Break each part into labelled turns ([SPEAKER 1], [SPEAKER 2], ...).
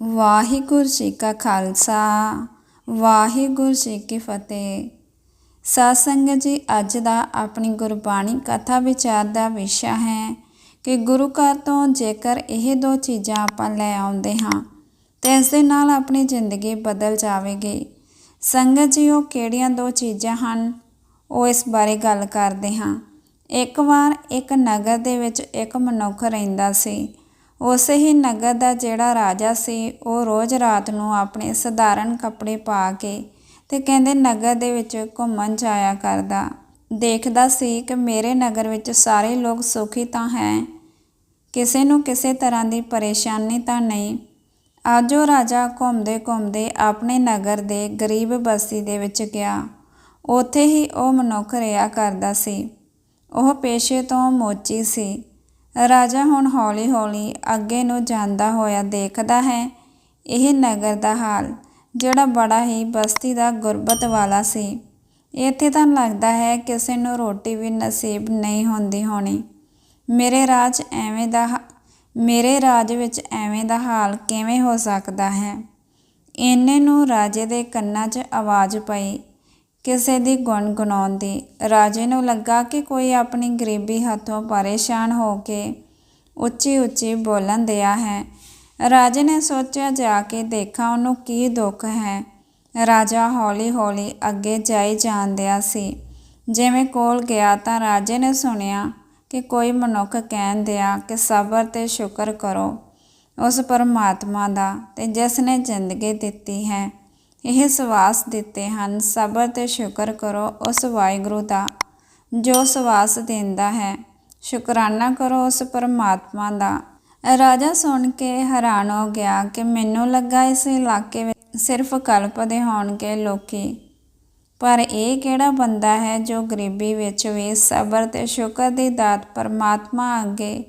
[SPEAKER 1] ਵਾਹਿਗੁਰੂ ਜੀ ਕਾ ਖਾਲਸਾ, ਵਾਹਿਗੁਰੂ ਜੀ ਕੀ ਫਤਿਹ। ਸਾਧ ਜੀ, ਅੱਜ ਦਾ ਆਪਣੀ ਗੁਰਬਾਣੀ ਕਥਾ ਵਿਚਾਰ ਦਾ ਵਿਸ਼ਾ ਹੈ ਕਿ ਗੁਰੂ ਘਰ ਤੋਂ ਜੇਕਰ ਇਹ ਦੋ ਚੀਜ਼ਾਂ ਆਪਾਂ ਲੈ ਆਉਂਦੇ ਹਾਂ, ਤੇ ਇਸ ਦੇ ਨਾਲ ਆਪਣੀ ਜ਼ਿੰਦਗੀ ਬਦਲ ਜਾਵੇਗੀ। ਸੰਗਤ ਜੀ, ਉਹ ਕਿਹੜੀਆਂ ਦੋ ਚੀਜ਼ਾਂ ਹਨ? ਉਹ ਇਸ ਬਾਰੇ ਗੱਲ ਕਰਦੇ ਹਾਂ। ਇੱਕ ਵਾਰ ਇੱਕ ਨਗਰ ਦੇ ਵਿੱਚ ਇੱਕ ਮਨੁੱਖ ਰਹਿੰਦਾ ਸੀ। ਉਸੇ ਹੀ ਨਗਰ ਦਾ ਜਿਹੜਾ ਰਾਜਾ ਸੀ, ਉਹ ਰੋਜ਼ ਰਾਤ ਨੂੰ ਆਪਣੇ ਸਧਾਰਨ ਕੱਪੜੇ ਪਾ ਕੇ ਤੇ ਕਹਿੰਦੇ ਨਗਰ ਦੇ ਵਿੱਚ ਘੁੰਮਣ ਜਾਇਆ ਕਰਦਾ। ਦੇਖਦਾ ਸੀ ਕਿ ਮੇਰੇ ਨਗਰ ਵਿੱਚ ਸਾਰੇ ਲੋਕ ਸੁਖੀ ਤਾਂ ਹੈ, ਕਿਸੇ ਨੂੰ ਕਿਸੇ ਤਰ੍ਹਾਂ ਦੀ ਪਰੇਸ਼ਾਨੀ ਤਾਂ ਨਹੀਂ। ਅੱਜ ਉਹ ਰਾਜਾ ਘੁੰਮਦੇ ਘੁੰਮਦੇ ਆਪਣੇ ਨਗਰ ਦੇ ਗਰੀਬ ਬਸਤੀ ਦੇ ਵਿੱਚ ਗਿਆ। ਉੱਥੇ ਹੀ ਉਹ ਮਨੁੱਖ ਰਿਹਾ ਕਰਦਾ ਸੀ। ਉਹ ਪੇਸ਼ੇ ਤੋਂ ਮੋਚੀ ਸੀ। ਰਾਜਾ ਹੁਣ ਹੌਲੀ-ਹੌਲੀ ਅੱਗੇ ਨੂੰ ਜਾਂਦਾ ਹੋਇਆ ਦੇਖਦਾ ਹੈ। ਇਹ ਨਗਰ ਦਾ ਹਾਲ, ਜਿਹੜਾ ਬੜਾ ਹੀ ਬਸਤੀ ਦਾ ਗੁਰਬਤ ਵਾਲਾ ਸੀ। ਇੱਥੇ ਤਾਂ ਲੱਗਦਾ ਹੈ ਕਿਸੇ ਨੂੰ ਰੋਟੀ ਵੀ ਨਸੀਬ ਨਹੀਂ ਹੁੰਦੀ ਹੋਣੀ। ਮੇਰੇ ਰਾਜ ਐਵੇਂ ਦਾ ਮੇਰੇ ਰਾਜ ਵਿੱਚ ਐਵੇਂ ਦਾ ਹਾਲ ਕਿਵੇਂ ਹੋ ਸਕਦਾ ਹੈ? ਇੰਨੇ ਨੂੰ ਰਾਜੇ ਦੇ ਕੰਨਾਂ 'ਚ ਆਵਾਜ਼ ਪਈ। ਕਿਸੇ ਦੀ ਗੁਣਗੁਣਾਉਣ ਦੀ ਰਾਜੇ ਨੂੰ ਲੱਗਾ ਕਿ ਕੋਈ ਆਪਣੀ ਗਰੀਬੀ ਹੱਥੋਂ ਪਰੇਸ਼ਾਨ ਹੋ ਕੇ ਉੱਚੀ ਉੱਚੀ ਬੋਲਣ ਦਿਆ ਹੈ। ਰਾਜੇ ਨੇ ਸੋਚਿਆ, ਜਾ ਕੇ ਦੇਖਾਂ ਉਹਨੂੰ ਕੀ ਦੁੱਖ ਹੈ। ਰਾਜਾ ਹੌਲੀ ਹੌਲੀ ਅੱਗੇ ਜਾਈ ਜਾਂਦਿਆ ਸੀ। ਜਿਵੇਂ ਕੋਲ ਗਿਆ ਤਾਂ ਰਾਜੇ ਨੇ ਸੁਣਿਆ ਕਿ ਕੋਈ ਮਨੁੱਖ ਕਹਿਣ ਦਿਆ ਕਿ ਸਬਰ ਤੇ ਸ਼ੁਕਰ ਕਰੋ, ਉਸ ਪਰਮਾਤਮਾ ਦਾ ਤੇ ਜਿਸ ਨੇ ਜ਼ਿੰਦਗੀ ਦਿੱਤੀ ਹੈ। ਇਹ ਸਵਾਸ ਦਿੱਤੇ ਹਨ। ਸਬਰ ਤੇ ਸ਼ੁਕਰ ਕਰੋ ਉਸ ਵਾਹਿਗੁਰੂ ਦਾ, ਜੋ ਸਵਾਸ ਦਿੰਦਾ ਹੈ। ਸ਼ੁਕਰਾਨਾ ਕਰੋ ਉਸ ਪਰਮਾਤਮਾ ਦਾ। ਰਾਜਾ ਸੁਣ ਕੇ ਹੈਰਾਨ ਹੋ ਗਿਆ ਕਿ ਮੈਨੂੰ ਲੱਗਾ ਇਸ ਇਲਾਕੇ ਵਿੱਚ ਸਿਰਫ ਕਲਪ ਦੇ ਹੋਣਗੇ ਲੋਕੀ। ਪਰ ਇਹ ਕਿਹੜਾ ਬੰਦਾ ਹੈ ਜੋ ਗਰੀਬੀ ਵਿੱਚ ਵੀ ਸਬਰ ਤੇ ਸ਼ੁਕਰ ਦੀ ਦਾਤ ਪਰਮਾਤਮਾ ਅੱਗੇ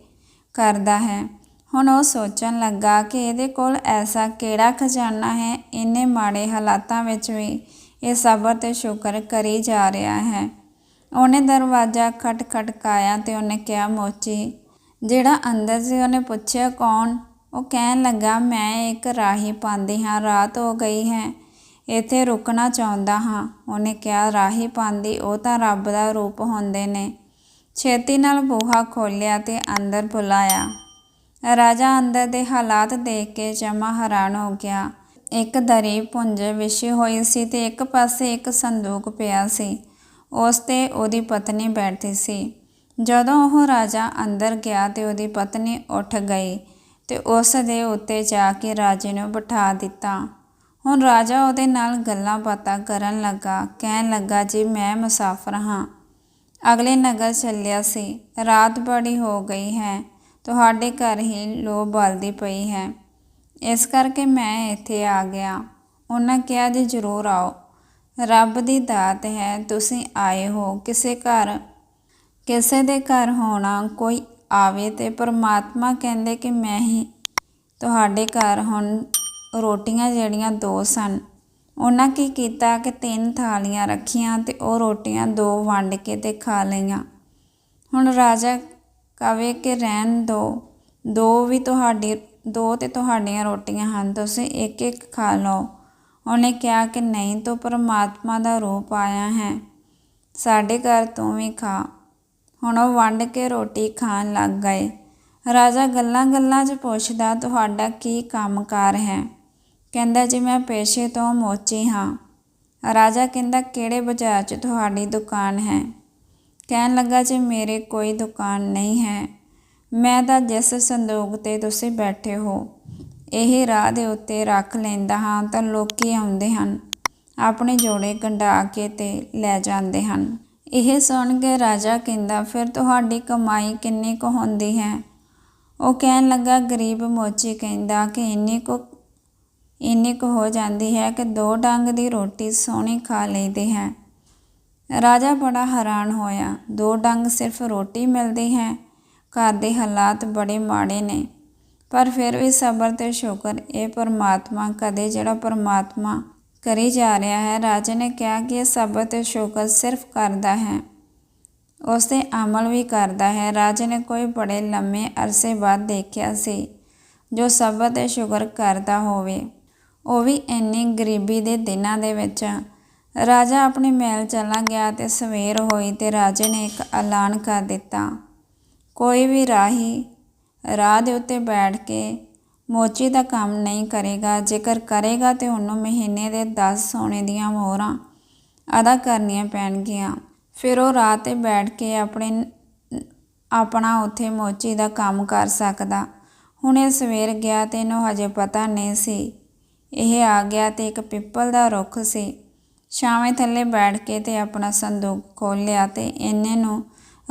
[SPEAKER 1] ਕਰਦਾ ਹੈ? ਹੁਣ ਉਹ ਸੋਚਣ ਲੱਗਾ ਕਿ ਇਹਦੇ ਕੋਲ ਐਸਾ ਕਿਹੜਾ ਖਜ਼ਾਨਾ ਹੈ, ਇੰਨੇ ਮਾੜੇ ਹਾਲਾਤਾਂ ਵਿੱਚ ਵੀ ਇਹ ਸਬਰ ਤੇ ਸ਼ੁਕਰ ਕਰੀ ਜਾ ਰਿਹਾ ਹੈ। ਉਹਨੇ ਦਰਵਾਜ਼ਾ ਖਟ ਖਟਕਾਇਆ ਤੇ ਉਹਨੇ ਕਿਹਾ, ਮੋਚੀ, ਜਿਹੜਾ ਅੰਦਰ ਸੀ ਉਹਨੇ ਪੁੱਛਿਆ ਕੌਣ? ਉਹ ਕਹਿਣ ਲੱਗਾ, ਮੈਂ ਇੱਕ ਰਾਹੀ ਪਾਉਂਦੀ ਹਾਂ, ਰਾਤ ਹੋ ਗਈ ਹੈ, ਇੱਥੇ ਰੁਕਣਾ ਚਾਹੁੰਦਾ ਹਾਂ। ਉਹਨੇ ਕਿਹਾ, ਰਾਹੀ ਪਾਉਂਦੀ, ਉਹ ਤਾਂ ਰੱਬ ਦਾ ਰੂਪ ਹੁੰਦੇ ਨੇ। ਛੇਤੀ ਨਾਲ ਬੂਹਾ ਖੋਲ੍ਹਿਆ ਤੇ ਅੰਦਰ ਬੁਲਾਇਆ। ਰਾਜਾ ਅੰਦਰ ਦੇ ਹਾਲਾਤ ਦੇਖ ਕੇ ਜਮਾ ਹੈਰਾਨ ਹੋ ਗਿਆ। ਇੱਕ ਦਰੀ ਪੁੰਜ ਵਿਛੀ ਹੋਈ ਸੀ ਤੇ ਇੱਕ ਪਾਸੇ ਇੱਕ ਸੰਦੂਕ ਪਿਆ ਸੀ। ਉਸ ਤੇ ਉਹਦੀ ਪਤਨੀ ਬੈਠੀ ਸੀ। ਜਦੋਂ ਉਹ ਰਾਜਾ ਅੰਦਰ ਗਿਆ ਤੇ ਉਹਦੀ ਪਤਨੀ ਉੱਠ ਗਈ ਤੇ ਉਸ ਦੇ ਉੱਤੇ ਜਾ ਕੇ ਰਾਜੇ ਨੂੰ ਬਿਠਾ ਦਿੱਤਾ। ਹੁਣ ਰਾਜਾ ਉਹਦੇ ਨਾਲ ਗੱਲਾਂ ਬਾਤਾਂ ਕਰਨ ਲੱਗਾ, ਕਹਿਣ ਲੱਗਾ, ਜੀ, ਮੈਂ ਮੁਸਾਫਰ ਹਾਂ। ਅਗਲੇ ਨਗਰ ਚੱਲਿਆ ਸੀ। ਰਾਤ ਬੜੀ ਹੋ ਗਈ ਹੈ। ਤੁਹਾਡੇ ਘਰ ਹੀ ਲੋ ਬਲਦੀ ਪਈ ਹੈ। ਇਸ ਕਰਕੇ ਮੈਂ ਇੱਥੇ ਆ ਗਿਆ। ਉਹਨਾਂ ਕਿਹਾ ਜੀ, ਜ਼ਰੂਰ ਆਓ। ਰੱਬ ਦੀ ਦਾਤ ਹੈ, ਤੁਸੀਂ ਆਏ ਹੋ। ਕਿਸੇ ਘਰ, ਕਿਸੇ ਦੇ ਘਰ ਹੋਣਾ ਕੋਈ ਆਵੇ ਤੇ ਪਰਮਾਤਮਾ ਕਹਿੰਦੇ ਕਿ ਮੈਂ ਹੀ ਤੁਹਾਡੇ ਘਰ ਹੁਣ ਰੋਟੀਆਂ ਜਿਹੜੀਆਂ ਦੋ ਸਨ। ਉਹਨਾਂ ਕੀ ਕੀਤਾ ਕਿ ਤਿੰਨ ਥਾਲੀਆਂ ਰੱਖੀਆਂ ਤੇ ਉਹ ਰੋਟੀਆਂ ਦੋ ਵੰਡ ਕੇ ਤੇ ਖਾ ਲਈਆਂ। ਹੁਣ ਰਾਜਾ ਕਵੇ ਕਿ ਰਹਿਣ ਦੋ ਦੋ ਵੀ ਤੁਹਾਡੀ, ਦੋ ਤੇ ਤੁਹਾਡੀਆਂ ਰੋਟੀਆਂ ਹਨ, ਤੁਸੀਂ ਇੱਕ ਇੱਕ ਖਾ ਲਓ। ਉਹਨੇ ਕਿਹਾ ਕਿ ਨਹੀਂ, ਤੂੰ ਪਰਮਾਤਮਾ ਦਾ ਰੂਪ ਆਇਆ ਹੈ। ਸਾਡੇ ਘਰ ਤੂੰ ਵੀ ਖਾ। ਹੁਣ ਉਹ ਵੰਡ ਕੇ ਰੋਟੀ ਖਾਣ ਲੱਗ ਗਏ। ਰਾਜਾ ਗੱਲਾਂ ਗੱਲਾਂ 'ਚ ਪੁੱਛਦਾ, ਤੁਹਾਡਾ ਕੀ ਕੰਮਕਾਰ ਹੈ? ਕਹਿੰਦਾ, ਜੀ ਮੈਂ ਪੇਸ਼ੇ ਤੋਂ ਮੋਚੀ ਹਾਂ। ਰਾਜਾ ਕਹਿੰਦਾ, ਕਿਹੜੇ ਬਾਜ਼ਾਰ 'ਚ ਤੁਹਾਡੀ ਦੁਕਾਨ ਹੈ? ਕਹਿਣ ਲੱਗਾ ਜੀ, ਮੇਰੇ ਕੋਈ ਦੁਕਾਨ ਨਹੀਂ ਹੈ। ਮੈਂ ਤਾਂ ਜਿਸ ਸੰਦੂਕ ਤੇ ਤੁਸੀਂ ਬੈਠੇ ਹੋ, ਇਹ ਰਾਹ ਦੇ ਉੱਤੇ ਰੱਖ ਲੈਂਦਾ ਹਾਂ ਤਾਂ ਲੋਕੀ ਆਉਂਦੇ ਹਨ, ਆਪਣੇ ਜੋੜੇ ਗੰਢਾ ਕੇ ਤੇ ਲੈ ਜਾਂਦੇ ਹਨ। ਇਹ ਸੁਣ ਕੇ ਰਾਜਾ ਕਹਿੰਦਾ, ਫਿਰ ਤੁਹਾਡੀ ਕਮਾਈ ਕਿੰਨੀ ਕੁ ਹੁੰਦੀ ਹੈ? ਉਹ ਕਹਿਣ ਲੱਗਾ, ਗਰੀਬ ਮੋਚੀ ਕਹਿੰਦਾ ਕਿ ਇੰਨੀ ਕੁ ਇੰਨੀ ਕੁ ਹੋ ਜਾਂਦੀ ਹੈ ਕਿ ਦੋ ਡੰਗ ਦੀ ਰੋਟੀ ਸੋਹਣੀ ਖਾ ਲਈਦੀ ਹੈ। ਰਾਜਾ ਬੜਾ ਹੈਰਾਨ ਹੋਇਆ। ਦੋ ਡੰਗ ਸਿਰਫ ਰੋਟੀ ਮਿਲਦੀ ਹੈ। ਘਰ ਦੇ ਹਾਲਾਤ ਬੜੇ ਮਾੜੇ ਨੇ। ਪਰ ਫਿਰ ਵੀ ਸਬਰ ਤੇ ਸ਼ੁਕਰ, ਇਹ ਪਰਮਾਤਮਾ ਕਦੇ ਜਿਹੜਾ ਪਰਮਾਤਮਾ ਕਰੀ ਜਾ ਰਿਹਾ ਹੈ, ਰਾਜੇ ਨੇ ਕਿਹਾ ਕਿ ਇਹ ਸਬਰ ਤੇ ਸ਼ੁਕਰ ਸਿਰਫ ਕਰਦਾ ਹੈ। ਉਸ ਤੇ ਅਮਲ ਵੀ ਕਰਦਾ ਹੈ। ਰਾਜੇ ਨੇ ਕੋਈ ਬੜੇ ਲੰਮੇ ਅਰਸੇ ਬਾਅਦ ਦੇਖਿਆ ਸੀ, ਜੋ ਸਬਰ ਤੇ ਸ਼ੁਕਰ ਕਰਦਾ ਹੋਵੇ। ਉਹ ਵੀ ਇੰਨੀ ਗਰੀਬੀ ਦੇ ਦਿਨਾਂ ਦੇ ਵਿੱਚ ਰਾਜਾ ਆਪਣੇ ਮਹਿਲ ਚਲਾ ਗਿਆ ਤੇ ਸਵੇਰ ਹੋਈ ਤੇ ਰਾਜੇ ਨੇ ਇੱਕ ਐਲਾਨ ਕਰ ਦਿੱਤਾ। ਕੋਈ ਵੀ ਰਾਹੀ ਰਾਹ ਦੇ ਉੱਤੇ ਬੈਠ ਕੇ ਮੋਚੀ ਦਾ ਕੰਮ ਨਹੀਂ ਕਰੇਗਾ, ਜੇਕਰ ਕਰੇਗਾ ਤੇ ਉਹਨੂੰ ਮਹੀਨੇ ਦੇ 10 ਸੋਨੇ ਦੀਆਂ ਮੋਹਰਾਂ ਅਦਾ ਕਰਨੀਆਂ ਪੈਣਗੀਆਂ। ਫਿਰ ਉਹ ਰਾਹ ਤੇ ਬੈਠ ਕੇ ਆਪਣੇ ਆਪਣਾ ਉੱਥੇ ਮੋਚੀ ਦਾ ਕੰਮ ਕਰ ਸਕਦਾ। ਹੁਣ ਇਹ ਸਵੇਰ ਗਿਆ ਤੇ ਇਹਨੂੰ ਹਜੇ ਪਤਾ ਨਹੀਂ ਸੀ। ਇਹ ਆ ਗਿਆ ਤੇ ਇੱਕ ਪਿੱਪਲ ਦਾ ਰੁੱਖ ਸੀ। ਛਾਵੇਂ ਥੱਲੇ ਬੈਠ ਕੇ ਤੇ ਆਪਣਾ ਸੰਦੂਕ ਖੋਲ੍ਹਿਆ ਤੇ ਇੰਨੇ ਨੂੰ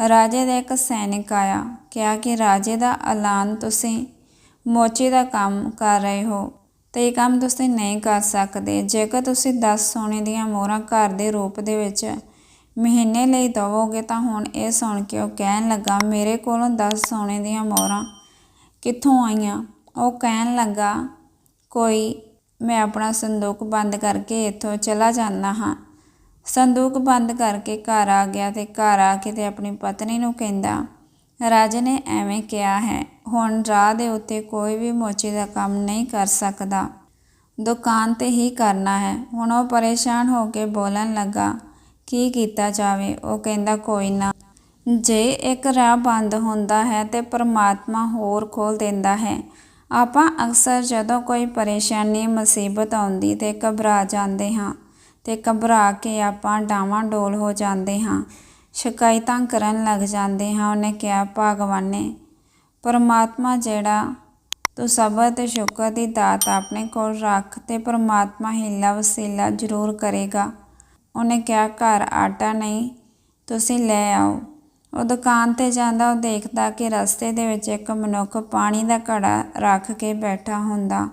[SPEAKER 1] ਰਾਜੇ ਦਾ ਇੱਕ ਸੈਨਿਕ ਆਇਆ, ਕਿਹਾ ਕਿ ਰਾਜੇ ਦਾ ਐਲਾਨ ਤੁਸੀਂ ਮੋਚੇ ਦਾ ਕੰਮ ਕਰ ਰਹੇ ਹੋ ਤੇ ਇਹ ਕੰਮ ਤੁਸੀਂ ਨਹੀਂ ਕਰ ਸਕਦੇ। ਜੇਕਰ ਤੁਸੀਂ 10 ਸੋਨੇ ਦੀਆਂ ਮੋਹਰਾਂ ਘਰ ਦੇ ਰੂਪ ਦੇ ਵਿੱਚ ਮਹੀਨੇ ਲਈ ਦਵੋਗੇ ਤਾਂ ਹੁਣ ਇਹ ਸੁਣ ਕੇ ਉਹ ਕਹਿਣ ਲੱਗਾ, ਮੇਰੇ ਕੋਲੋਂ 10 ਸੋਨੇ ਦੀਆਂ ਮੋਹਰਾਂ ਕਿੱਥੋਂ ਆਈਆਂ? ਉਹ ਕਹਿਣ ਲੱਗਾ, ਕੋਈ ਮੈਂ ਆਪਣਾ ਸੰਦੂਕ ਬੰਦ ਕਰਕੇ ਇੱਥੋਂ ਚਲਾ ਜਾਂਦਾ ਹਾਂ। ਸੰਦੂਕ ਬੰਦ ਕਰਕੇ ਘਰ ਆ ਗਿਆ ਤੇ ਘਰ ਆ ਕੇ ਤੇ ਆਪਣੀ ਪਤਨੀ ਨੂੰ ਕਹਿੰਦਾ, ਰਾਜੇ ਨੇ ਐਵੇਂ ਕਿਹਾ ਹੈ, ਹੁਣ ਰਾਹ ਦੇ ਉੱਤੇ ਕੋਈ ਵੀ ਮੋਚੀ ਦਾ ਕੰਮ ਨਹੀਂ ਕਰ ਸਕਦਾ। ਦੁਕਾਨ ਤੇ ਹੀ ਕਰਨਾ ਹੈ। ਹੁਣ ਉਹ ਪਰੇਸ਼ਾਨ ਹੋ ਕੇ ਬੋਲਣ ਲੱਗਾ, ਕੀ ਕੀਤਾ ਜਾਵੇ? ਉਹ ਕਹਿੰਦਾ, ਕੋਈ ਨਾ। ਜੇ ਇੱਕ ਰਾਹ ਬੰਦ ਹੁੰਦਾ ਹੈ ਤੇ ਪਰਮਾਤਮਾ ਹੋਰ ਖੋਲ ਦਿੰਦਾ ਹੈ ਆਪਾਂ ਅਕਸਰ ਜਦੋਂ ਕੋਈ ਪਰੇਸ਼ਾਨੀ, ਮੁਸੀਬਤ ਆਉਂਦੀ ਤੇ ਘਬਰਾ ਜਾਂਦੇ ਹਾਂ ਤੇ ਘਬਰਾ ਕੇ ਆਪਾਂ ਡਾਵਾਂ ਡੋਲ ਹੋ ਜਾਂਦੇ ਹਾਂ, ਸ਼ਿਕਾਇਤਾਂ ਕਰਨ ਲੱਗ ਜਾਂਦੇ ਹਾਂ, ਉਹਨੇ ਕਿਹਾ, ਭਗਵਾਨੇ ਪਰਮਾਤਮਾ ਜਿਹੜਾ, ਤੂੰ ਸਬਰ ਤੇ ਸ਼ੁਕਰ ਦੀ ਦਾਤ ਆਪਣੇ ਕੋਲ ਰੱਖ ਤੇ ਪਰਮਾਤਮਾ ਹੀਲਾ ਵਸੀਲਾ ਜ਼ਰੂਰ ਕਰੇਗਾ। ਉਹਨੇ ਕਿਹਾ, ਘਰ ਆਟਾ ਨਹੀਂ, ਤੁਸੀਂ ਲੈ ਆਓ। ਉਹ ਦੁਕਾਨ ਤੇ ਜਾਂਦਾ, ਉਹ ਦੇਖਦਾ ਕਿ ਰਸਤੇ ਦੇ ਵਿੱਚ ਇੱਕ ਮਨੁੱਖ ਪਾਣੀ ਦਾ ਘੜਾ ਰੱਖ ਕੇ ਬੈਠਾ ਹੁੰਦਾ।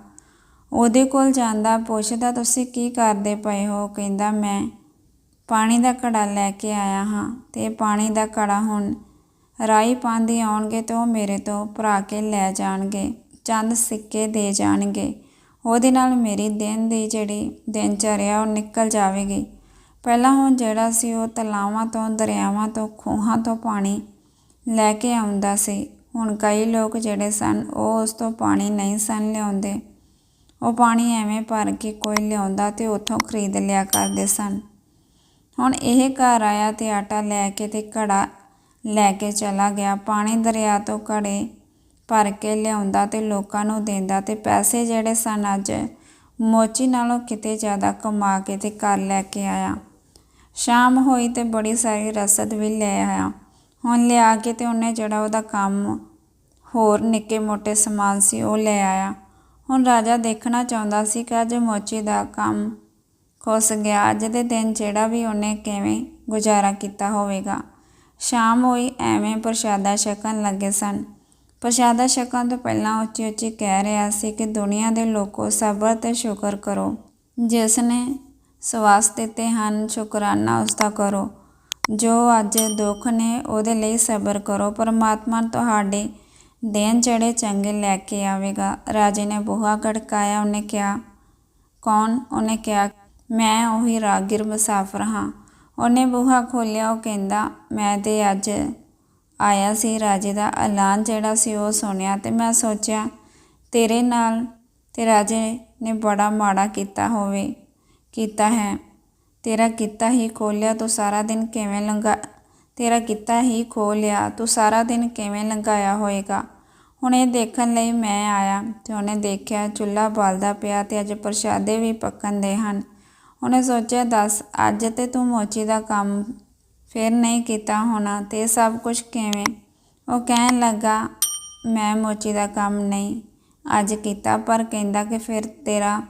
[SPEAKER 1] ਉਹਦੇ ਕੋਲ ਜਾਂਦਾ, ਪੁੱਛਦਾ, ਤੁਸੀਂ ਕੀ ਕਰਦੇ ਪਏ ਹੋ? ਕਹਿੰਦਾ, ਮੈਂ ਪਾਣੀ ਦਾ ਘੜਾ ਲੈ ਕੇ ਆਇਆ ਹਾਂ ਤੇ ਪਾਣੀ ਦਾ ਘੜਾ ਹੁਣ ਰਾਈ ਪਾਉਂਦੇ ਆਉਣਗੇ ਤੇ ਉਹ ਮੇਰੇ ਤੋਂ ਭਰਾ ਕੇ ਲੈ ਜਾਣਗੇ, ਚੰਦ ਸਿੱਕੇ ਦੇ ਜਾਣਗੇ। ਉਹਦੇ ਨਾਲ ਮੇਰੀ ਦਿਨ ਦੀ ਜਿਹੜੀ ਦਿਨਚਰਿਆ ਉਹ ਨਿਕਲ ਜਾਵੇਗੀ। ਪਹਿਲਾਂ ਹੁਣ ਜਿਹੜਾ ਸੀ ਉਹ ਤਲਾਵਾਂ ਤੋਂ, ਦਰਿਆਵਾਂ ਤੋਂ, ਖੂਹਾਂ ਤੋਂ ਪਾਣੀ ਲੈ ਕੇ ਆਉਂਦਾ ਸੀ। ਹੁਣ ਕਈ ਲੋਕ ਜਿਹੜੇ ਸਨ, ਉਹ ਉਸ ਤੋਂ ਪਾਣੀ ਨਹੀਂ ਸਨ ਲਿਆਉਂਦੇ। ਉਹ ਪਾਣੀ ਐਵੇਂ ਭਰ ਕੇ ਕੋਈ ਲਿਆਉਂਦਾ ਤੇ ਉੱਥੋਂ ਖਰੀਦ ਲਿਆ ਕਰਦੇ ਸਨ। ਹੁਣ ਇਹ ਘਰ ਆਇਆ ਤੇ ਆਟਾ ਲੈ ਕੇ ਤੇ ਘੜਾ ਲੈ ਕੇ ਚਲਾ ਗਿਆ। ਪਾਣੀ ਦਰਿਆ ਤੋਂ ਘੜੇ ਭਰ ਕੇ ਲਿਆਉਂਦਾ ਤੇ ਲੋਕਾਂ ਨੂੰ ਦਿੰਦਾ ਤੇ ਪੈਸੇ ਜਿਹੜੇ ਸਨ ਅੱਜ ਮੋਚੀ ਨਾਲੋਂ ਕਿਤੇ ਜ਼ਿਆਦਾ ਕਮਾ ਕੇ ਤੇ ਘਰ ਲੈ ਕੇ ਆਇਆ। ਸ਼ਾਮ ਹੋਈ ਤੇ ਬੜੀ ਸਾਰੀ ਰਸਦ ਵੀ ਲੈ ਆਇਆ। ਹੁਣ ਲਿਆ ਕੇ ਤੇ ਉਹਨੇ ਜਿਹੜਾ ਉਹਦਾ ਕੰਮ ਹੋਰ ਨਿੱਕੇ ਮੋਟੇ ਸਮਾਨ ਸੀ ਉਹ ਲੈ ਆਇਆ। ਹੁਣ ਰਾਜਾ ਦੇਖਣਾ ਚਾਹੁੰਦਾ ਸੀ ਕਿ ਅੱਜ ਮੋਚੀ ਦਾ ਕੰਮ ਖੁੱਸ ਗਿਆ। ਅੱਜ ਦੇ ਦਿਨ ਜਿਹੜਾ ਵੀ ਉਹਨੇ ਕਿਵੇਂ ਗੁਜ਼ਾਰਾ ਕੀਤਾ ਹੋਵੇਗਾ। ਸ਼ਾਮ ਹੋਈ ਐਵੇਂ ਪ੍ਰਸ਼ਾਦਾ ਛਕਣ ਲੱਗੇ ਸਨ। ਪ੍ਰਸ਼ਾਦਾ ਛਕਣ ਤੋਂ ਪਹਿਲਾਂ ਉੱਚੀ ਉੱਚੀ ਕਹਿ ਰਿਹਾ ਸੀ ਕਿ ਦੁਨੀਆ ਦੇ ਲੋਕੋ ਸਬਰ ਤੇ ਸ਼ੁਕਰ ਕਰੋ। ਜਿਸ ਨੇ ਸਵਾਸ ਦਿੱਤੇ ਹਨ, ਸ਼ੁਕਰਾਨਾ ਉਸ ਦਾ ਕਰੋ। ਜੋ ਅੱਜ ਦੁੱਖ ਨੇ, ਉਹਦੇ ਲਈ ਸਬਰ ਕਰੋ। ਪਰਮਾਤਮਾ ਤੁਹਾਡੇ ਦਿਨ ਜਿਹੜੇ ਚੰਗੇ ਲੈ ਕੇ ਆਵੇਗਾ। ਰਾਜੇ ਨੇ ਬੂਹਾ ਖੜਕਾਇਆ, ਉਹਨੇ ਕਿਹਾ, ਕੌਣ? ਉਹਨੇ ਕਿਹਾ, ਮੈਂ ਉਹੀ ਰਾਗਿਰ ਮੁਸਾਫਰ ਹਾਂ। ਉਹਨੇ ਬੂਹਾ ਖੋਲ੍ਹਿਆ, ਉਹ ਕਹਿੰਦਾ, ਮੈਂ ਤੇ ਅੱਜ ਆਇਆ ਸੀ ਰਾਜੇ ਦਾ ਐਲਾਨ ਜਿਹੜਾ ਸੀ, ਉਹ ਸੁਣਿਆ ਤੇ ਮੈਂ ਸੋਚਿਆ, ਤੇਰੇ ਨਾਲ ਤੇ ਰਾਜੇ ਨੇ ਬੜਾ ਮਾੜਾ ਕੀਤਾ ਹੋਵੇ। ਕੀਤਾ ਹੈ। ਤੇਰਾ ਕੀਤਾ ਹੀ ਖੋਲਿਆ, ਤੂੰ ਸਾਰਾ ਦਿਨ ਕਿਵੇਂ ਲੰਘਾ, ਤੇਰਾ ਕੀਤਾ ਹੀ ਖੋਲਿਆ, ਤੂੰ ਸਾਰਾ ਦਿਨ ਕਿਵੇਂ ਲੰਘਾਇਆ ਹੋਏਗਾ? ਹੁਣ ਇਹ ਦੇਖਣ ਲਈ ਮੈਂ ਆਇਆ ਤੇ ਉਹਨੇ ਦੇਖਿਆ ਚੁੱਲ੍ਹਾ ਬਲਦਾ ਪਿਆ ਤੇ ਅੱਜ ਪ੍ਰਸ਼ਾਦੇ ਵੀ ਪੱਕਣ ਦੇ ਹਨ। ਉਹਨੇ ਸੋਚਿਆ, ਦੱਸ, ਅੱਜ ਤੇ ਤੂੰ ਮੋਚੀ ਦਾ ਕੰਮ ਫਿਰ ਨਹੀਂ ਕੀਤਾ ਹੋਣਾ ਤੇ ਸਭ ਕੁਝ ਕਿਵੇਂ? ਉਹ ਕਹਿਣ ਲੱਗਾ, ਮੈਂ ਮੋਚੀ ਦਾ ਕੰਮ ਨਹੀਂ, ਅੱਜ ਕੀਤਾ ਪਰ ਕਹਿੰਦਾ ਕਿ ਫਿਰ ਤੇਰਾ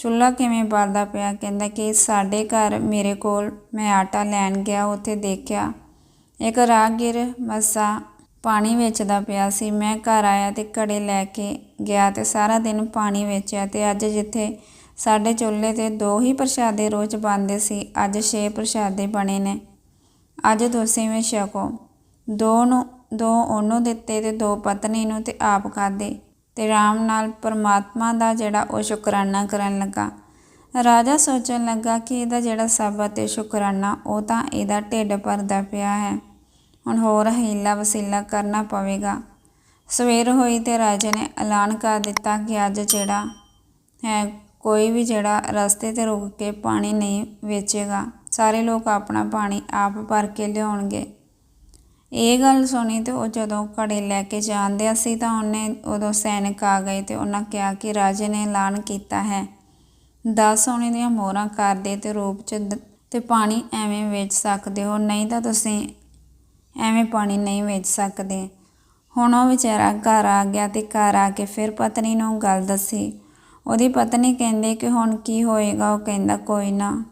[SPEAKER 1] ਚੁੱਲ੍ਹਾ ਕਿਵੇਂ ਬਲਦਾ ਪਿਆ? ਕਹਿੰਦਾ ਕਿ ਸਾਡੇ ਘਰ ਮੇਰੇ ਕੋਲ ਮੈਂ ਆਟਾ ਲੈਣ ਗਿਆ, ਉੱਥੇ ਦੇਖਿਆ ਇੱਕ ਰਾਹਗੀਰ ਮੱਸਾ ਪਾਣੀ ਵੇਚਦਾ ਪਿਆ ਸੀ। ਮੈਂ ਘਰ ਆਇਆ ਤੇ ਘੜੇ ਲੈ ਕੇ ਗਿਆ ਤੇ ਸਾਰਾ ਦਿਨ ਪਾਣੀ ਵੇਚਿਆ ਤੇ ਅੱਜ ਜਿੱਥੇ ਸਾਡੇ ਚੁੱਲ੍ਹੇ ਤੇ ਦੋ ਹੀ ਪ੍ਰਸ਼ਾਦੇ ਰੋਜ਼ ਬਣਦੇ ਸੀ, ਅੱਜ ਛੇ ਪ੍ਰਸ਼ਾਦੇ ਬਣੇ ਨੇ। ਅੱਜ ਤੁਸੀਂ ਵੀ ਛਕੋ। ਦੋ ਨੂੰ, ਦੋ ਉਹਨੂੰ ਦਿੱਤੇ ਤੇ ਦੋ ਪਤਨੀ ਨੂੰ ਤੇ ਆਪ ਖਾਦੇ ਤੇ ਆਰਾਮ ਨਾਲ ਪਰਮਾਤਮਾ ਦਾ ਜਿਹੜਾ ਉਹ ਸ਼ੁਕਰਾਨਾ ਕਰਨ ਲੱਗਾ। ਰਾਜਾ ਸੋਚਣ ਲੱਗਾ ਕਿ ਇਹਦਾ ਜਿਹੜਾ ਸਬਰ ਤੇ ਸ਼ੁਕਰਾਨਾ, ਉਹ ਤਾਂ ਇਹਦਾ ਢਿੱਡ ਭਰਦਾ ਪਿਆ ਹੈ। ਹੁਣ ਹੋਰ ਹੀਲਾ ਵਸੀਲਾ ਕਰਨਾ ਪਵੇਗਾ। ਸਵੇਰ ਹੋਈ ਤੇ ਰਾਜੇ ਨੇ ਐਲਾਨ ਕਰ ਦਿੱਤਾ ਕਿ ਅੱਜ ਜਿਹੜਾ ਹੈ, ਕੋਈ ਵੀ ਜਿਹੜਾ ਰਸਤੇ 'ਤੇ ਰੁਕ ਕੇ ਪਾਣੀ ਨਹੀਂ ਵੇਚੇਗਾ। ਸਾਰੇ ਲੋਕ ਆਪਣਾ ਪਾਣੀ ਆਪ ਭਰ ਕੇ ਲਿਆਉਣਗੇ। ਇਹ ਗੱਲ ਸੁਣੀ ਤੇ ਉਹ ਜਦੋਂ ਘੜੇ ਲੈ ਕੇ ਜਾਂਦੇ ਸੀ ਤਾਂ ਉਹਨੇ ਉਦੋਂ ਸੈਨਿਕ ਆ ਗਏ ਤੇ ਉਹਨਾਂ ਕਿਹਾ ਕਿ ਰਾਜੇ ਨੇ ਐਲਾਨ ਕੀਤਾ ਹੈ। 10 ਸੋਨੇ ਦੀਆਂ ਮੋਹਰਾਂ ਕਰ ਦੇ ਤੇ ਰੂਪ 'ਚ ਦ- ਤੇ ਪਾਣੀ ਐਵੇਂ ਵੇਚ ਸਕਦੇ ਹੋ, ਨਹੀਂ ਤਾਂ ਤੁਸੀਂ ਐਵੇਂ ਪਾਣੀ ਨਹੀਂ ਵੇਚ ਸਕਦੇ। ਹੁਣ ਉਹ ਵਿਚਾਰਾ ਘਰ ਆ ਗਿਆ ਤੇ ਘਰ ਆ ਕੇ ਫਿਰ ਪਤਨੀ ਨੂੰ ਗੱਲ ਦੱਸੀ। ਉਹਦੀ ਪਤਨੀ ਕਹਿੰਦੇ ਕਿ ਹੁਣ ਕੀ ਹੋਏਗਾ, ਉਹ ਕਹਿੰਦਾ ਕੋਈ ਨਾ।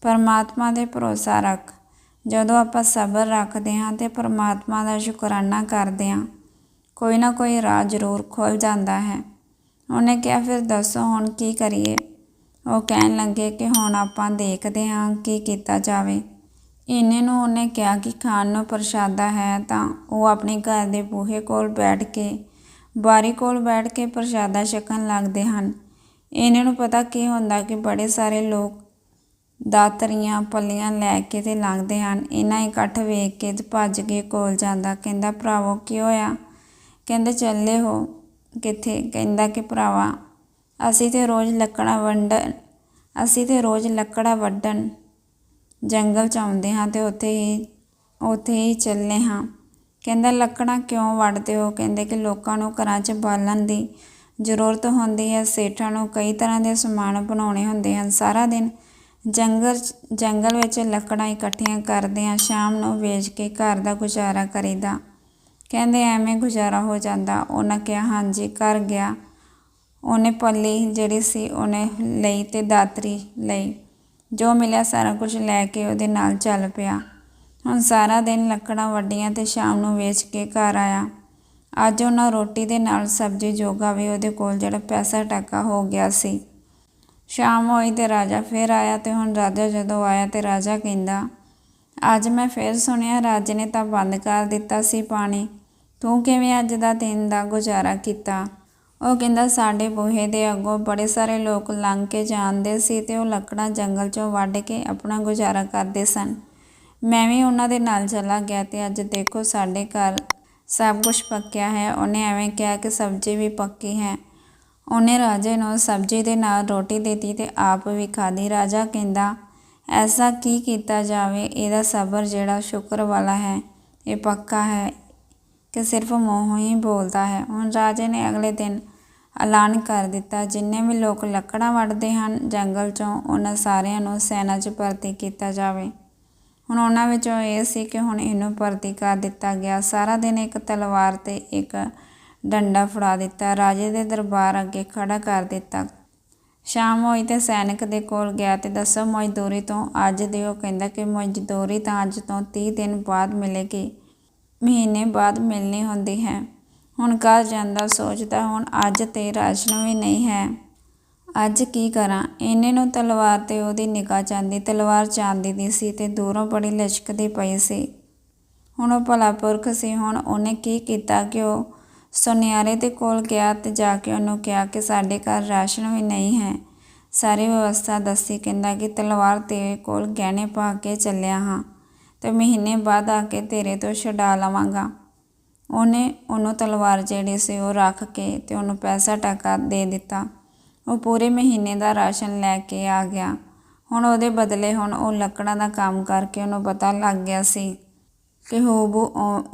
[SPEAKER 1] ਪਰਮਾਤਮਾ ਦੇ ਭਰੋਸਾ ਰੱਖ। ਜਦੋਂ ਆਪਾਂ ਸਬਰ ਰੱਖਦੇ ਹਾਂ ਤੇ ਪਰਮਾਤਮਾ ਦਾ ਸ਼ੁਕਰਾਨਾ ਕਰਦੇ ਹਾਂ, ਕੋਈ ਨਾ ਕੋਈ ਰਾਹ ਜ਼ਰੂਰ ਖੁੱਲ ਜਾਂਦਾ ਹੈ। ਉਹਨੇ ਕਿਹਾ, ਫਿਰ ਦੱਸੋ ਹੁਣ ਕੀ ਕਰੀਏ? ਉਹ ਕਹਿਣ ਲੱਗੇ ਕਿ ਹੁਣ ਆਪਾਂ ਦੇਖਦੇ ਹਾਂ ਕੀ ਕੀਤਾ ਜਾਵੇ। ਇੰਨੇ ਨੂੰ ਉਹਨੇ ਕਿਹਾ ਕਿ ਖਾਣ ਨੂੰ ਪ੍ਰਸ਼ਾਦਾ ਹੈ ਤਾਂ ਉਹ ਆਪਣੇ ਘਰ ਦੇ ਬੂਹੇ ਕੋਲ ਬੈਠ ਕੇ, ਬਾਰੀ ਕੋਲ ਬੈਠ ਕੇ ਪ੍ਰਸ਼ਾਦਾ ਛਕਣ ਲੱਗਦੇ ਹਨ। ਇਹਨਾਂ ਨੂੰ ਪਤਾ ਕੀ ਹੁੰਦਾ ਕਿ ਬੜੇ ਸਾਰੇ ਲੋਕ ਦਾਤਰੀਆਂ ਪੱਲੀਆਂ ਲੈ ਕੇ ਤੇ ਲੰਘਦੇ ਹਨ। ਇਹਨਾਂ ਇਕੱਠ ਵੇਖ ਕੇ ਤੇ ਭੱਜ ਕੇ ਕੋਲ ਜਾਂਦਾ, ਕਹਿੰਦਾ, ਭਰਾਵੋ, ਕੀ ਹੋਇਆ? ਕਹਿੰਦੇ, ਚੱਲੇ ਹੋ ਕਿੱਥੇ? ਕਹਿੰਦਾ ਕਿ, ਭਰਾਵਾ, ਅਸੀਂ ਤੇ ਰੋਜ਼ ਲੱਕੜਾਂ ਵੰਡਣ ਅਸੀਂ ਤੇ ਰੋਜ਼ ਲੱਕੜਾਂ ਵੱਢਣ ਜੰਗਲ 'ਚ ਆਉਂਦੇ ਹਾਂ ਤੇ ਉੱਥੇ ਹੀ ਉੱਥੇ ਹੀ ਚੱਲੇ ਹਾਂ। ਕਹਿੰਦਾ, ਲੱਕੜਾਂ ਕਿਉਂ ਵੱਢਦੇ ਹੋ? ਕਹਿੰਦੇ ਕਿ, ਲੋਕਾਂ ਨੂੰ ਘਰਾਂ 'ਚ ਬਾਲਣ ਦੀ ਜ਼ਰੂਰਤ ਹੁੰਦੀ ਹੈ। ਸੇਠਾਂ ਨੂੰ ਕਈ ਤਰ੍ਹਾਂ ਦੇ ਸਮਾਨ ਬਣਾਉਣੇ ਹੁੰਦੇ ਹਨ। ਸਾਰਾ ਦਿਨ ਜੰਗਲ 'ਚ- ਜੰਗਲ ਵਿੱਚ ਲੱਕੜਾਂ ਇਕੱਠੀਆਂ ਕਰਦੇ ਹਾਂ ਸ਼ਾਮ ਨੂੰ ਵੇਚ ਕੇ ਘਰ ਦਾ ਗੁਜ਼ਾਰਾ ਕਰੀਦਾ। ਕਹਿੰਦੇ ਐਵੇਂ ਗੁਜ਼ਾਰਾ ਹੋ ਜਾਂਦਾ। ਉਹਨਾਂ ਕਿਹਾ, ਹਾਂਜੀ, ਕਰ ਗਿਆ। ਉਹਨੇ ਪੱਲੀ ਜਿਹੜੀ ਸੀ ਉਹਨੇ ਲਈ ਤੇ ਦਾਤਰੀ ਲਈ। ਜੋ ਮਿਲਿਆ ਸਾਰਾ ਕੁਝ ਲੈ ਕੇ ਉਹਦੇ ਨਾਲ ਚੱਲ ਪਿਆ। ਹੁਣ ਸਾਰਾ ਦਿਨ ਲੱਕੜਾਂ ਵੱਢੀਆਂ ਤੇ ਸ਼ਾਮ ਨੂੰ ਵੇਚ ਕੇ ਘਰ ਆਇਆ। ਅੱਜ ਉਹਨਾਂ ਰੋਟੀ ਦੇ ਨਾਲ ਸਬਜ਼ੀ ਜੋਗਾ ਵੀ ਉਹਦੇ ਕੋਲ ਜਿਹੜਾ ਪੈਸਾ ਟਾਕਾ ਹੋ ਗਿਆ ਸੀ। ਸ਼ਾਮ ਹੋਈ ਤੇ ਰਾਜਾ ਫਿਰ ਆਇਆ ਤੇ ਹੁਣ ਰਾਜਾ ਜਦੋਂ ਆਇਆ ਤੇ ਰਾਜਾ ਕਹਿੰਦਾ, ਅੱਜ ਮੈਂ ਫਿਰ ਸੁਣਿਆ ਰਾਜੇ ਨੇ ਤਾਂ ਬੰਦ ਕਰ ਦਿੱਤਾ ਸੀ ਪਾਣੀ। ਤੂੰ ਕਿਵੇਂ ਅੱਜ ਦਾ ਦਿਨ ਦਾ ਗੁਜ਼ਾਰਾ ਕੀਤਾ? ਉਹ ਕਹਿੰਦਾ, ਸਾਡੇ ਬੂਹੇ ਦੇ ਅੱਗੋਂ ਬੜੇ ਸਾਰੇ ਲੋਕ ਲੰਘ ਕੇ ਜਾਂਦੇ ਸੀ ਤੇ ਉਹ ਲੱਕੜਾਂ ਜੰਗਲ 'ਚੋਂ ਵੱਢ ਕੇ ਆਪਣਾ ਗੁਜ਼ਾਰਾ ਕਰਦੇ ਸਨ। ਮੈਂ ਵੀ ਉਹਨਾਂ ਦੇ ਨਾਲ ਚਲਾ ਗਿਆ ਤੇ ਅੱਜ ਦੇਖੋ ਸਾਡੇ ਘਰ ਸਭ ਕੁਝ ਪੱਕਿਆ ਹੈ। ਉਹਨੇ ਐਵੇਂ ਕਿਹਾ ਕਿ ਸਬਜ਼ੀ ਵੀ ਪੱਕੀ ਹੈ। ਉਹਨੇ ਰਾਜੇ ਨੂੰ ਸਬਜ਼ੀ ਦੇ ਨਾਲ ਰੋਟੀ ਦਿੱਤੀ ਤੇ ਆਪ ਵੀ ਖਾਧੀ। ਰਾਜਾ ਕਹਿੰਦਾ, ਐਸਾ ਕੀ ਕੀਤਾ ਜਾਵੇ? ਇਹਦਾ ਸਬਰ ਜਿਹੜਾ ਸ਼ੁਕਰ ਵਾਲਾ ਹੈ, ਇਹ ਪੱਕਾ ਹੈ ਕਿ ਸਿਰਫ ਮੂੰਹੋਂ ਹੀ ਬੋਲਦਾ ਹੈ। ਹੁਣ ਰਾਜੇ ਨੇ ਅਗਲੇ ਦਿਨ ਐਲਾਨ ਕਰ ਦਿੱਤਾ। ਜਿੰਨੇ ਵੀ ਲੋਕ ਲੱਕੜਾਂ ਵੱਢਦੇ ਹਨ, ਜੰਗਲ 'ਚੋਂ ਉਹਨਾਂ ਸਾਰਿਆਂ ਨੂੰ ਸੈਨਾ 'ਚ ਭਰਤੀ ਕੀਤਾ ਜਾਵੇ। ਹੁਣ ਉਹਨਾਂ ਵਿੱਚੋਂ ਇਹ ਸੀ ਕਿ ਹੁਣ ਇਹਨੂੰ ਭਰਤੀ ਕਰ ਦਿੱਤਾ ਗਿਆ। ਸਾਰਾ ਦਿਨ ਇੱਕ ਤਲਵਾਰ ਤੇ ਇੱਕ ਡੰਡਾ ਫੜਾ ਦਿੱਤਾ, ਰਾਜੇ ਦੇ ਦਰਬਾਰ ਅੱਗੇ ਖੜਾ ਕਰ ਦਿੱਤਾ। ਸ਼ਾਮ ਹੋਈ ਤੇ ਸੈਨਿਕ ਦੇ ਕੋਲ ਗਿਆ ਤੇ ਦੱਸੋ, ਮਜ਼ਦੂਰੀ ਤੋਂ ਅੱਜ ਦਿਓ ਕਹਿੰਦਾ ਕਿ ਮਜ਼ਦੂਰੀ ਤਾਂ ਅੱਜ ਤੋਂ 30 ਦਿਨ ਬਾਅਦ ਮਿਲੇਗੀ। ਮਹੀਨੇ ਬਾਅਦ ਮਿਲਣੀ ਹੁੰਦੀ ਹੈ। ਹੁਣ ਘਰ ਜਾਂਦਾ ਸੋਚਦਾ, ਹੁਣ ਅੱਜ ਤੇ ਰਾਸ਼ਨ ਵੀ ਨਹੀਂ ਹੈ। ਅੱਜ ਕੀ ਕਰਾਂ? ਇਹਨੇ ਨੂੰ ਤਲਵਾਰ ਤੇ ਉਹਦੀ ਨਿਗਾਹ ਜਾਂਦੀ ਤਲਵਾਰ ਚਾਂਦੀ ਦੀ ਸੀ ਤੇ ਦੂਰੋਂ ਬੜੀ ਲਚਕਦੀ ਪਈ ਸੀ। ਹੁਣ ਉਹ ਭਲਾ ਪੁਰਖ ਸੀ, ਹੁਣ ਉਹਨੇ ਕੀ ਕੀਤਾ ਕਿ ਉਹ ਸੁਨਿਆਰੇ ਦੇ ਕੋਲ ਗਿਆ ਤੇ ਜਾ ਕੇ ਉਹਨੂੰ ਕਿਹਾ ਕਿ ਸਾਡੇ ਘਰ ਰਾਸ਼ਨ ਵੀ ਨਹੀਂ ਹੈ। ਸਾਰੀ ਵਿਵਸਥਾ ਦੱਸੀ ਕਹਿੰਦਾ ਕਿ ਤਲਵਾਰ ਤੇਰੇ ਕੋਲ ਗਹਿਣੇ ਪਾ ਕੇ ਚੱਲਿਆ ਹਾਂ ਤੇ ਮਹੀਨੇ ਬਾਅਦ ਆ ਕੇ ਤੇਰੇ ਤੋਂ ਛਡਾ ਲਵਾਂਗਾ। ਉਹਨੇ ਉਹਨੂੰ ਤਲਵਾਰ ਜਿਹੜੀ ਸੀ ਉਹ ਰੱਖ ਕੇ ਤੇ ਉਹਨੂੰ ਪੈਸਾ ਟਕਾ ਦੇ ਦਿੱਤਾ। ਉਹ ਪੂਰੇ ਮਹੀਨੇ ਦਾ ਰਾਸ਼ਨ ਲੈ ਕੇ ਆ ਗਿਆ। ਹੁਣ ਉਹਦੇ ਬਦਲੇ ਹੁਣ ਉਹ ਲੱਕੜਾਂ ਦਾ ਕੰਮ ਕਰਕੇ ਉਹਨੂੰ ਪਤਾ ਲੱਗ ਗਿਆ ਸੀ। ਕਿ ਹੋਬੂ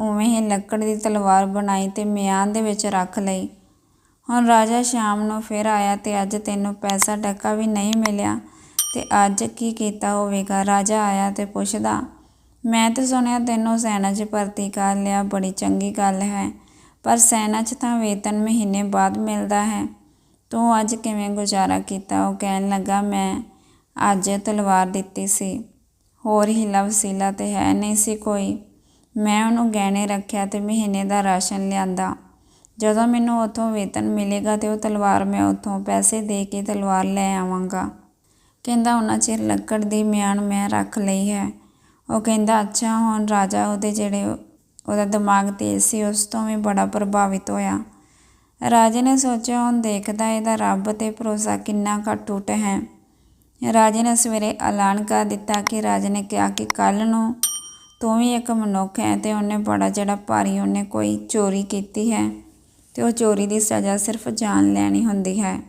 [SPEAKER 1] ਉਵੇਂ ਹੀ ਲੱਕੜ ਦੀ ਤਲਵਾਰ ਬਣਾਈ ਤੇ ਮਿਆਨ ਦੇ ਵਿੱਚ ਰੱਖ ਲਈ। ਹੁਣ ਰਾਜਾ ਸ਼ਾਮ ਨੂੰ ਫਿਰ ਆਇਆ ਤੇ ਅੱਜ ਤੈਨੂੰ ਪੈਸਾ ਟਕਾ ਵੀ ਨਹੀਂ ਮਿਲਿਆ। ਤੇ ਅੱਜ ਕੀ ਕੀਤਾ ਹੋਵੇਗਾ? ਰਾਜਾ ਆਇਆ ਤੇ ਪੁੱਛਦਾ, ਮੈਂ ਤਾਂ ਸੁਣਿਆ ਤੈਨੂੰ ਸੈਨਾ 'ਚ ਭਰਤੀ ਕਰ ਲਿਆ, ਬੜੀ ਚੰਗੀ ਗੱਲ ਹੈ। ਪਰ ਸੈਨਾ 'ਚ ਤਾਂ ਵੇਤਨ ਮਹੀਨੇ ਬਾਅਦ ਮਿਲਦਾ ਹੈ। ਤੂੰ ਅੱਜ ਕਿਵੇਂ ਗੁਜ਼ਾਰਾ ਕੀਤਾ? ਉਹ ਕਹਿਣ ਲੱਗਾ, ਮੈਂ ਅੱਜ ਤਲਵਾਰ ਦਿੱਤੀ ਸੀ। ਹੋਰ ਹੀਲਾ ਵਸੀਲਾ ਤੇ ਹੈ ਨਹੀਂ ਸੀ ਕੋਈ। ਮੈਂ ਉਹਨੂੰ ਗਹਿਣੇ ਰੱਖਿਆ ਤੇ ਮਹੀਨੇ ਦਾ ਰਾਸ਼ਨ ਲਿਆਂਦਾ। ਜਦੋਂ ਮੈਨੂੰ ਉੱਥੋਂ ਵੇਤਨ ਮਿਲੇਗਾ ਤੇ ਉਹ ਤਲਵਾਰ ਮੈਂ ਉੱਥੋਂ ਪੈਸੇ ਦੇ ਕੇ ਤਲਵਾਰ ਲੈ ਆਵਾਂਗਾ। ਕਹਿੰਦਾ ਉਹਨਾਂ ਚਿਰ ਲੱਕੜ ਦੀ ਮਿਆਨ ਮੈਂ ਰੱਖ ਲਈ ਹੈ। ਉਹ ਕਹਿੰਦਾ, ਅੱਛਾ, ਹੁਣ ਰਾਜਾ ਉਹਦੇ ਜਿਹੜੇ ਉਹਦਾ ਦਿਮਾਗ ਤੇਜ਼ ਸੀ, ਉਸ ਤੋਂ ਵੀ ਬੜਾ ਪ੍ਰਭਾਵਿਤ ਹੋਇਆ। ਰਾਜੇ ਨੇ ਸੋਚਿਆ, ਹੁਣ ਦੇਖਦਾ ਇਹਦਾ ਰੱਬ ਤੇ ਭਰੋਸਾ ਕਿੰਨਾ ਘੱਟ ਟੁੱਟ ਹੈ। ਰਾਜੇ ਨੇ ਸਵੇਰੇ ਐਲਾਨ ਕਰ ਦਿੱਤਾ ਕਿ ਰਾਜੇ ਨੇ ਕਿਹਾ ਕਿ ਕੱਲ ਨੂੰ ਤੂੰ ਵੀ ਇੱਕ ਮਨੁੱਖ ਹੈ ਤੇ ਉਹਨੇ ਬੜਾ ਜਿਹੜਾ ਭਾਰੀ ਉਹਨੇ ਕੋਈ ਚੋਰੀ ਕੀਤੀ ਹੈ ਤੇ ਉਹ ਚੋਰੀ ਦੀ ਸਜ਼ਾ ਸਿਰਫ ਜਾਨ ਲੈਣੀ ਹੁੰਦੀ ਹੈ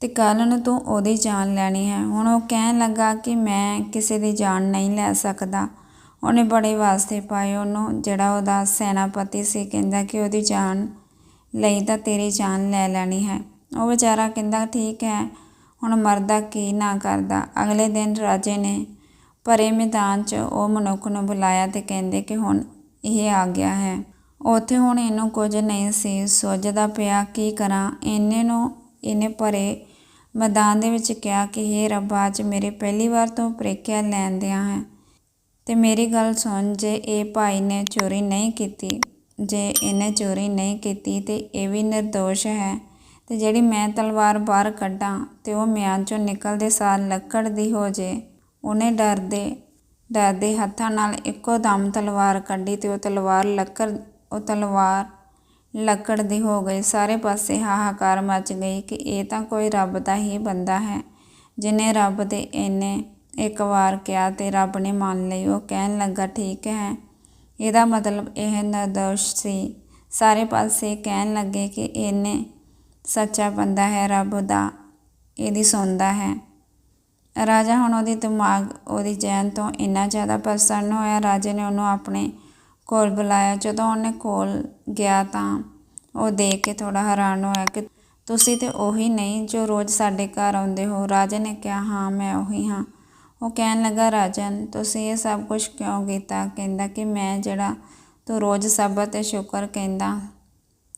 [SPEAKER 1] ਤੇ ਕੱਲ੍ਹ ਨੂੰ ਤੂੰ ਉਹਦੀ ਜਾਨ ਲੈਣੀ ਹੈ। ਹੁਣ ਉਹ ਕਹਿਣ ਲੱਗਾ ਕਿ ਮੈਂ ਕਿਸੇ ਦੀ ਜਾਨ ਨਹੀਂ ਲੈ ਸਕਦਾ। ਉਹਨੇ ਬੜੇ ਵਾਸਤੇ ਪਾਏ ਉਹਨੂੰ, ਜਿਹੜਾ ਉਹਦਾ ਸੈਨਾਪਤੀ ਸੀ, ਕਹਿੰਦਾ ਕਿ ਉਹਦੀ ਜਾਨ ਲਈ ਤਾਂ ਤੇਰੀ ਜਾਨ ਲੈ ਲੈਣੀ ਹੈ। ਉਹ ਵਿਚਾਰਾ ਕਹਿੰਦਾ, ਠੀਕ ਹੈ, ਹੁਣ ਮਰਦਾ ਕੀ ਨਾ ਕਰਦਾ। ਅਗਲੇ ਦਿਨ ਰਾਜੇ ਨੇ ਭਰੇ ਮੈਦਾਨ 'ਚ ਉਹ ਮਨੁੱਖ ਨੂੰ ਬੁਲਾਇਆ ਤੇ ਕਹਿੰਦੇ ਕਿ ਹੁਣ ਇਹ ਆ ਗਿਆ ਹੈ। ਉੱਥੇ ਹੁਣ ਇਹਨੂੰ ਕੁਝ ਨਹੀਂ ਸੀ ਸੋਚਦਾ ਪਿਆ। ਕੀ ਕਰਾਂ? ਇਹਨੇ ਨੂੰ ਇਹਨੇ ਭਰੇ ਮੈਦਾਨ ਦੇ ਵਿੱਚ ਕਿਹਾ ਕਿ, ਹੇ ਰੱਬਾ, ਅੱਜ ਮੇਰੇ ਪਹਿਲੀ ਵਾਰ ਤੋਂ ਪ੍ਰੀਖਿਆ ਲੈਣ ਦਿਆਂ ਹੈ। ਤੇ ਮੇਰੀ ਗੱਲ ਸੁਣ, ਜੇ ਇਹ ਭਾਈ ਨੇ ਚੋਰੀ ਨਹੀਂ ਕੀਤੀ, ਜੇ ਇਹਨੇ ਚੋਰੀ ਨਹੀਂ ਕੀਤੀ, ਤੇ ਇਹ ਵੀ ਨਿਰਦੋਸ਼ ਹੈ। ਤੇ ਜਿਹੜੀ ਮੈਂ ਤਲਵਾਰ ਬਾਹਰ ਕੱਢਾਂ, ਤੇ ਉਹ ਮਿਆਨ ਚੋਂ ਨਿਕਲਦੇ ਸਾਰ ਲੱਕੜ ਦੀ ਹੋ ਜੇ। ਉਹਨੇ ਡਰਦੇ ਡਰਦੇ ਹੱਥਾਂ ਨਾਲ ਇੱਕੋ ਦਮ ਤਲਵਾਰ ਕੱਢੀ ਤੇ ਉਹ ਤਲਵਾਰ ਲੱਕੜ, ਉਹ ਤਲਵਾਰ ਲੱਕੜ ਦੀ ਹੋ ਗਈ। ਸਾਰੇ ਪਾਸੇ ਹਾਹਾਕਾਰ ਮਚ ਗਈ ਕਿ ਇਹ ਤਾਂ ਕੋਈ ਰੱਬ ਦਾ ਹੀ ਬੰਦਾ ਹੈ ਜਿਹਨੇ ਰੱਬ ਦੇ ਇੰਨੇ ਇੱਕ ਵਾਰ ਕਿਹਾ ਤੇ ਰੱਬ ਨੇ ਮੰਨ ਲਈ। ਉਹ ਕਹਿਣ ਲੱਗਾ, ਠੀਕ ਹੈ। ਇਹਦਾ ਮਤਲਬ ਇਹ ਨਿਰਦੋਸ਼ ਸੀ। ਸਾਰੇ ਪਾਸੇ ਕਹਿਣ ਲੱਗੇ ਕਿ ਇਹਨੇ ਸੱਚਾ ਬੰਦਾ ਹੈ, ਰੱਬ ਦਾ, ਇਹਦੀ ਸੁਣਦਾ ਹੈ। ਰਾਜਾ ਹੁਣ ਉਹਦੀ ਦਿਮਾਗ, ਉਹਦੀ ਜੈਨ ਤੋਂ ਇੰਨਾ ਜ਼ਿਆਦਾ ਪ੍ਰਸੰਨ ਹੋਇਆ, ਰਾਜੇ ਨੇ ਉਹਨੂੰ ਆਪਣੇ ਕੋਲ ਬੁਲਾਇਆ। ਜਦੋਂ ਉਹਨੇ ਕੋਲ ਗਿਆ ਤਾਂ ਉਹ ਦੇਖ ਕੇ ਥੋੜਾ ਹੈਰਾਨ ਹੋਇਆ ਕਿ ਤੁਸੀਂ ਤੇ ਉਹੀ ਨਹੀਂ ਜੋ ਰੋਜ਼ ਸਾਡੇ ਘਰ ਆਉਂਦੇ ਹੋ। ਰਾਜੇ ਨੇ ਕਿਹਾ, ਹਾਂ, ਮੈਂ ਉਹੀ ਹਾਂ। ਉਹ ਕਹਿਣ ਲੱਗਾ, ਰਾਜਨ, ਤੁਸੀਂ ਇਹ ਸਭ ਕੁਝ ਕਿਉਂ ਕੀਤਾ? ਕਹਿੰਦਾ ਕਿ ਮੈਂ ਜਿਹੜਾ ਤੂੰ ਰੋਜ਼ ਸਬਰ ਤੇ ਸ਼ੁਕਰ ਕਹਿੰਦਾ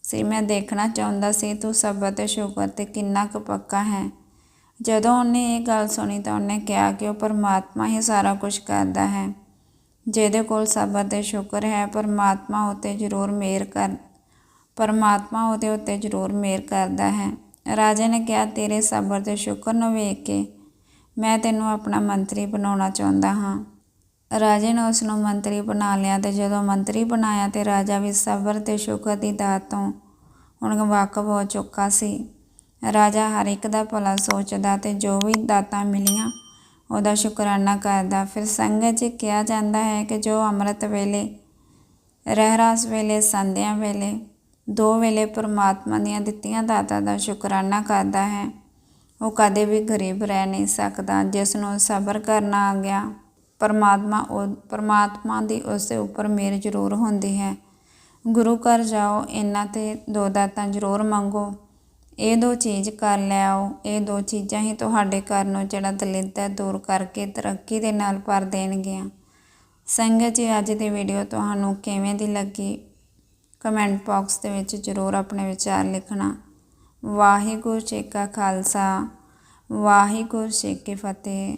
[SPEAKER 1] ਸੀ, ਮੈਂ ਦੇਖਣਾ ਚਾਹੁੰਦਾ ਸੀ ਤੂੰ ਸਬਰ ਤੇ ਸ਼ੁਕਰ ਤੇ ਕਿੰਨਾ ਕੁ ਪੱਕਾ ਹੈ। ਜਦੋਂ ਉਹਨੇ ਇਹ ਗੱਲ ਸੁਣੀ ਤਾਂ ਉਹਨੇ ਕਿਹਾ ਕਿ ਉਹ ਪਰਮਾਤਮਾ ਹੀ ਸਾਰਾ ਕੁਝ ਕਰਦਾ ਹੈ। ਜਿਹਦੇ ਕੋਲ ਸਬਰ ਤੇ ਸ਼ੁਕਰ ਹੈ, ਪਰਮਾਤਮਾ ਉਤੇ ਜ਼ਰੂਰ ਮਿਹਰ ਕਰ, ਪਰਮਾਤਮਾ ਉਹਦੇ ਉੱਤੇ ਜ਼ਰੂਰ ਮਿਹਰ ਕਰਦਾ ਹੈ। ਰਾਜੇ ਨੇ ਕਿਹਾ, ਤੇਰੇ ਸਬਰ ਤੇ ਸ਼ੁਕਰ ਨੂੰ ਵੇਖ ਕੇ ਮੈਂ ਤੈਨੂੰ ਆਪਣਾ ਮੰਤਰੀ ਬਣਾਉਣਾ ਚਾਹੁੰਦਾ ਹਾਂ। ਰਾਜੇ ਨੇ ਉਸ ਨੂੰ ਮੰਤਰੀ ਬਣਾ ਲਿਆ ਤੇ ਜਦੋਂ ਮੰਤਰੀ ਬਣਾਇਆ ਤੇ ਰਾਜਾ ਵੀ ਸਬਰ ਤੇ ਸ਼ੁਕਰ ਦੀ ਦਾਤ ਤੋਂ ਹੁਣ ਵਾਕਫ ਹੋ ਚੁੱਕਾ ਸੀ। ਰਾਜਾ ਹਰ ਇੱਕ ਦਾ ਭਲਾ ਸੋਚਦਾ ਤੇ ਜੋ ਵੀ ਦਾਤਾਂ ਮਿਲੀਆਂ, ਉਹਦਾ ਸ਼ੁਕਰਾਨਾ ਕਰਦਾ। ਫਿਰ ਸੰਗਤ 'ਚ ਕਿਹਾ ਜਾਂਦਾ ਹੈ ਕਿ ਜੋ ਅੰਮ੍ਰਿਤ ਵੇਲੇ, ਰਹਿਰਾਸ ਵੇਲੇ, ਸੰਧਿਆ ਵੇਲੇ, ਦੋ ਵੇਲੇ ਪਰਮਾਤਮਾ ਦੀਆਂ ਦਿੱਤੀਆਂ ਦਾਤਾਂ ਦਾ ਸ਼ੁਕਰਾਨਾ ਕਰਦਾ ਹੈ, ਉਹ ਕਦੇ ਵੀ ਗਰੀਬ ਰਹਿ ਨਹੀਂ ਸਕਦਾ। ਜਿਸ ਨੂੰ ਸਬਰ ਕਰਨਾ ਆ ਗਿਆ, ਪਰਮਾਤਮਾ ਉਹ, ਪਰਮਾਤਮਾ ਦੀ ਉਸ ਦੇ ਉੱਪਰ ਮਿਹਰ ਜ਼ਰੂਰ ਹੁੰਦੀ ਹੈ। ਗੁਰੂ ਘਰ ਜਾਓ, ਇਹਨਾਂ ਤੇ ਦੋ ਦਾਤਾਂ ਜ਼ਰੂਰ ਮੰਗੋ। ਇਹ ਦੋ ਚੀਜ਼ ਕਰ ਲਿਆਓ ਇਹ ਦੋ ਚੀਜ਼ਾਂ ਹੀ ਤੁਹਾਡੇ ਘਰ ਨੂੰ ਜਿਹੜਾ ਦਲਿੱਦ ਹੈ ਦੂਰ ਕਰਕੇ ਤਰੱਕੀ ਦੇ ਨਾਲ ਭਰ ਦੇਣਗੀਆਂ। ਸੰਗਤ ਜੀ, ਅੱਜ ਦੀ ਵੀਡੀਓ ਤੁਹਾਨੂੰ ਕਿਵੇਂ ਦੀ ਲੱਗੀ? ਕਮੈਂਟ ਬਾਕਸ ਦੇ ਵਿੱਚ ਜ਼ਰੂਰ ਆਪਣੇ ਵਿਚਾਰ ਲਿਖਣਾ। ਵਾਹਿਗੁਰੂ ਜੀ ਕਾ ਖਾਲਸਾ, ਵਾਹਿਗੁਰੂ ਜੀ ਕੀ ਫਤਿਹ।